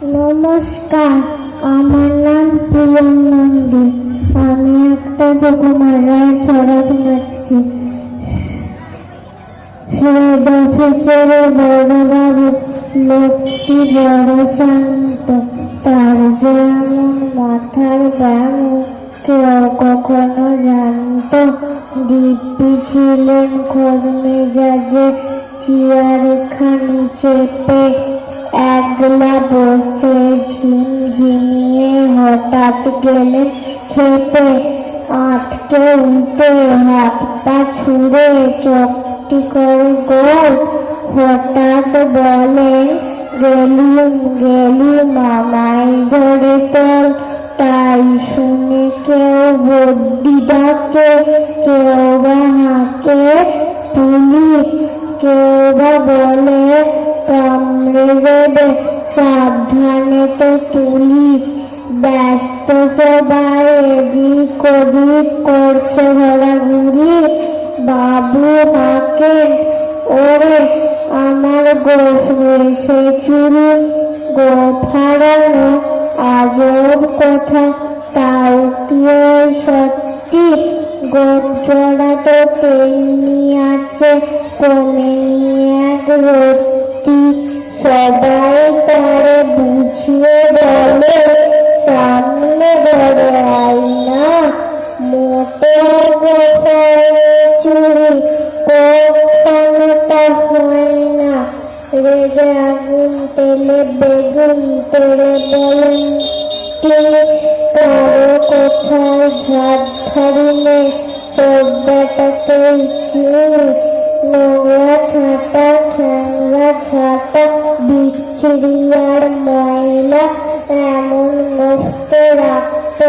নমস্কার, আমার নাম প্রিয়ম নন্দী। আমি একটা সুকুমারের ছড়া শোনাচ্ছি হেড অফিসের বড় বাবু লোকটি বড় শান্ত। তার যেমন মাথার ব্যায়াম, কেউ কখনো জানত। দিব্যি ছিলেন খোঁজ মেজাজে চেয়ার খানি চেপে। একলা বসে ঝিমঝিমিয়ে হঠাৎ গেলে খেপে আটকে উঠে হাত পা ছুঁড়ে চোখটি করে গোল। হঠাৎ বলে গেলুম গেলি মামাই ধরে তোল তাই শুনে কেউ বদ্যি ডাকে, কেউ বা সাবধানে তো পুলিশ ব্যস্ত সবাই এদিক ওদিক করছে ঘোরাঘুরি। বাবু হাঁকেন ওরে, আমার গোফ রয়েছে চুরি। গোফ আজব কথা, তাও কি সত্যি? গোপ জোড়া তো তেমনি আছে কমে এক সবাই রেগে আগুন তেলে বেগুন তেলে বলেন তিনি কারও কোথায় ঝাড় ধারিলে সভ্যটাকে চিনি নোংরা ছাতা ঠ্যাংরা ছাতা বিচ্ছিরি আর ময়লা এমন মস্ত রাখতে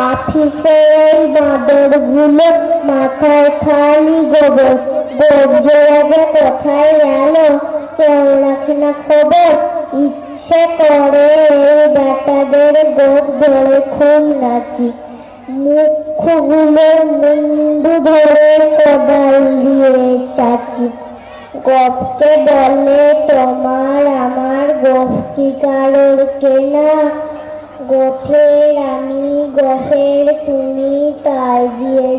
আফিসে ওই বাঁদরগুলো মাথায় খালি গোবর গোবজোড়াবে কোথায় গেল কেউ রাখে না খবর ইচ্ছে করে বেটাদের গোপ ধরে খুব নাচি মুখগুলো মুন্ডু ধরে কদাল দিয়ে চাচি গপকে বলে তোমার আমার গোপ কারোর কেনা গোফের আমি গোফের তুমি তাই দিয়ে যাইছে না